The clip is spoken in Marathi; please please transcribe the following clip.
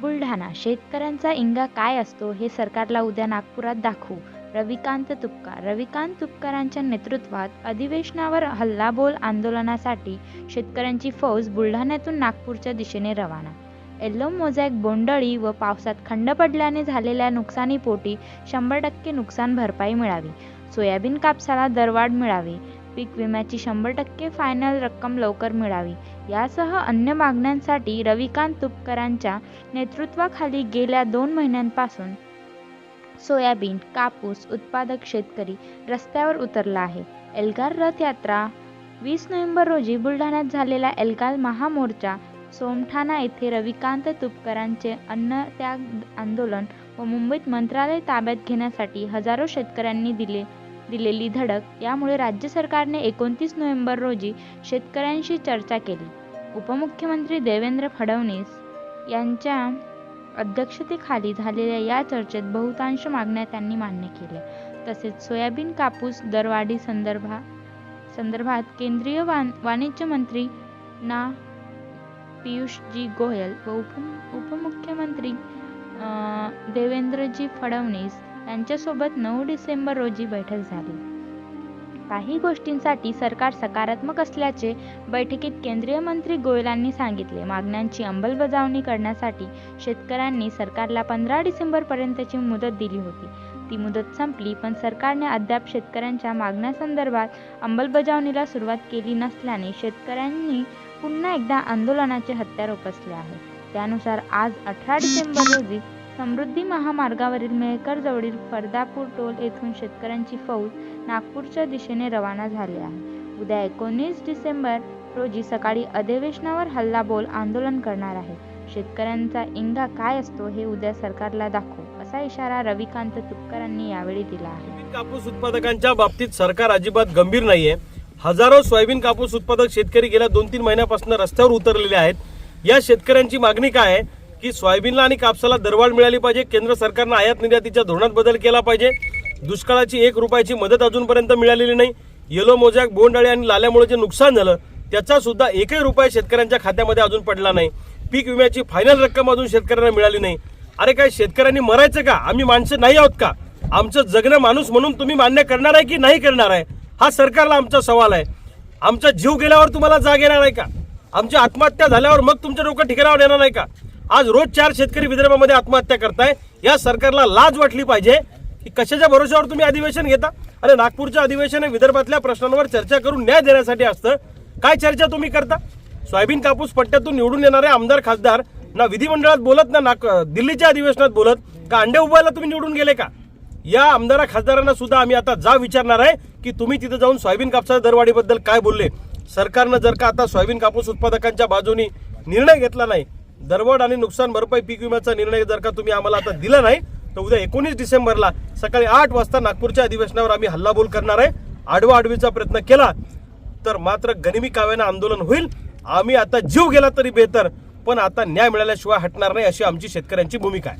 बुलढाणा शेतकऱ्यांचा इंगा काय असतो हे सरकारला उद्या नागपुरात दाखवू. रविकांत तुपकार रविकांत तुपकारांच्या नेतृत्वात अधिवेशनावर हल्लाबोल आंदोलनासाठी शेतकऱ्यांची फौज बुलढाण्यातून नागपूरच्या दिशेने रवाना. येल्लो मोझॅक बोंडळी व पावसात खंड पडल्याने झालेल्या नुकसानीपोटी शंभर टक्के नुकसान भरपाई मिळावी. सोयाबीन कापसाला दरवाढ मिळावी. पीक विम्याची शंभर टक्के फायनल रक्कम लवकर मिळावी. यासह अन्य मागण्यांसाठी रविकांत तुपकरांच्या नेतृत्वाखाली गेल्या दोन महिन्यांपासून सोयाबीन कापूस उत्पादक शेतकरी रस्त्यावर उतरला आहे. एल्गार रथयात्रा वीस नोव्हेंबर रोजी बुलढाण्यात झालेला एल्गार महामोर्चा सोमठाणा येथे रविकांत तुपकरांचे अन्नत्याग आंदोलन व मुंबईत मंत्रालय ताब्यात घेण्यासाठी हजारो शेतकऱ्यांनी दिले दिलेली धडक यामुळे राज्य सरकारने एकोणतीस नोव्हेंबर रोजी शेतकऱ्यांशी चर्चा केली. उपमुख्यमंत्री देवेंद्र फडणवीस यांच्या अध्यक्षतेखाली झालेल्या या चर्चेत बहुतांश मागण्या त्यांनी मान्य केल्या. तसेच सोयाबीन कापूस दरवाढी संदर्भा संदर्भात केंद्रीय वाण वाणिज्य मंत्री ना पियुषजी गोयल व उप उपमुख्यमंत्री देवेंद्रजी फडणवीस यांच्यासोबत नऊ डिसेंबर रोजी बैठक झाली. काही गोष्टींसाठी सरकार सकारात्मक असल्याचे बैठकीत केंद्रीय मंत्री गोयलांनी सांगितले. मागण्यांची अंमलबजावणी करण्यासाठी शेतकऱ्यांनी सरकारला पंधरा डिसेंबरपर्यंतची मुदत दिली होती. ती मुदत संपली पण सरकारने अद्याप शेतकऱ्यांच्या मागण्यासंदर्भात अंमलबजावणीला सुरुवात केली नसल्याने शेतकऱ्यांनी पुन्हा एकदा आंदोलनाचे हत्यार उपसले आहे. त्यानुसार आज अठरा डिसेंबर रोजी समृद्धी महामार्गावरील मेहकर जवळील फरदापूर टोल येथून शेतकऱ्यांची फौज नागपूरच्या दिशेने रवाना झाली आहे. उद्या एकोणीस डिसेंबर रोजी सकाळी अधिवेशनावर हल्लाबोल आंदोलन करणार आहे. शेतकऱ्यांचा इंगा काय असतो हे उद्या सरकारला दाखवू असा इशारा रविकांत तुपकरांनी यावेळी दिला आहे. कापूस उत्पादकांच्या बाबतीत सरकार अजिबात गंभीर नाहीये. हजारो सोयाबीन कापूस उत्पादक शेतकरी गेल्या दोन तीन महिन्यापासून रस्त्यावर उतरलेले आहेत. या शेतकऱ्यांची मागणी काय आहे? की सोयाबीनला आणि कापसाला दरवाढ मिळाली पाहिजे. केंद्र सरकारनं आयात निर्यातीच्या धोरणात बदल केला पाहिजे. दुष्काळाची एक रुपयाची मदत अजूनपर्यंत मिळालेली नाही. येलो मोजॅक बोंडाळी आणि लाल्यामुळे जे नुकसान झालं त्याचा सुद्धा एकही रुपया शेतकऱ्यांच्या खात्यामध्ये अजून पडला नाही. पीक विम्याची फायनल रक्कम अजून शेतकऱ्यांना मिळाली नाही. अरे काय शेतकऱ्यांनी मरायचं का? आम्ही माणसं नाही आहोत का? आमचं जगणं माणूस म्हणून तुम्ही मान्य करणार आहे की नाही करणार आहे? हा सरकारला आमचा सवाल आहे. आमचा जीव गेल्यावर तुम्हाला जाग येणार आहे का? आमची आत्महत्या झाल्यावर मग तुमच्या डोकं ठिकाणावर येणार नाही का? आज रोज चार शेतकरी विदर्भामध्ये आत्महत्या करताय. या सरकारला लाज वाटली पाहिजे. की कशाच्या भरोश्यावर तुम्ही अधिवेशन घेता? अरे नागपूरचं अधिवेशन हे विदर्भातल्या प्रश्नांवर चर्चा करून न्याय देण्यासाठी असतं. काय चर्चा तुम्ही करता? सोयाबीन कापूस पट्ट्यातून निवडून येणारे आमदार खासदार ना विधिमंडळात बोलत ना नाग दिल्लीच्या अधिवेशनात बोलत का अंडे उभवायला तुम्ही निवडून गेले का? या आमदारा खासदारांना सुद्धा आम्ही आता जा विचारणार आहे की तुम्ही तिथे जाऊन सोयाबीन कापसाच्या दरवाढीबद्दल काय बोलले? सरकारनं जर का आता सोयाबीन कापूस उत्पादकांच्या बाजूनी निर्णय घेतला नाही दरवाढ आणि नुकसान भरपाई पीक विम्याचा निर्णय जर का तुम्ही आम्हाला आता दिला नाही तर उद्या एकोणीस डिसेंबरला सकाळी आठ वाजता नागपूरच्या अधिवेशनावर आम्ही हल्लाबोल करणार आहे. आडवा आडवीचा प्रयत्न केला तर मात्र गनिमी काव्यानं आंदोलन होईल. आम्ही आता जीव गेला तरी बेहतर पण आता न्याय मिळाल्याशिवाय हटणार नाही अशी आमची शेतकऱ्यांची भूमिका आहे.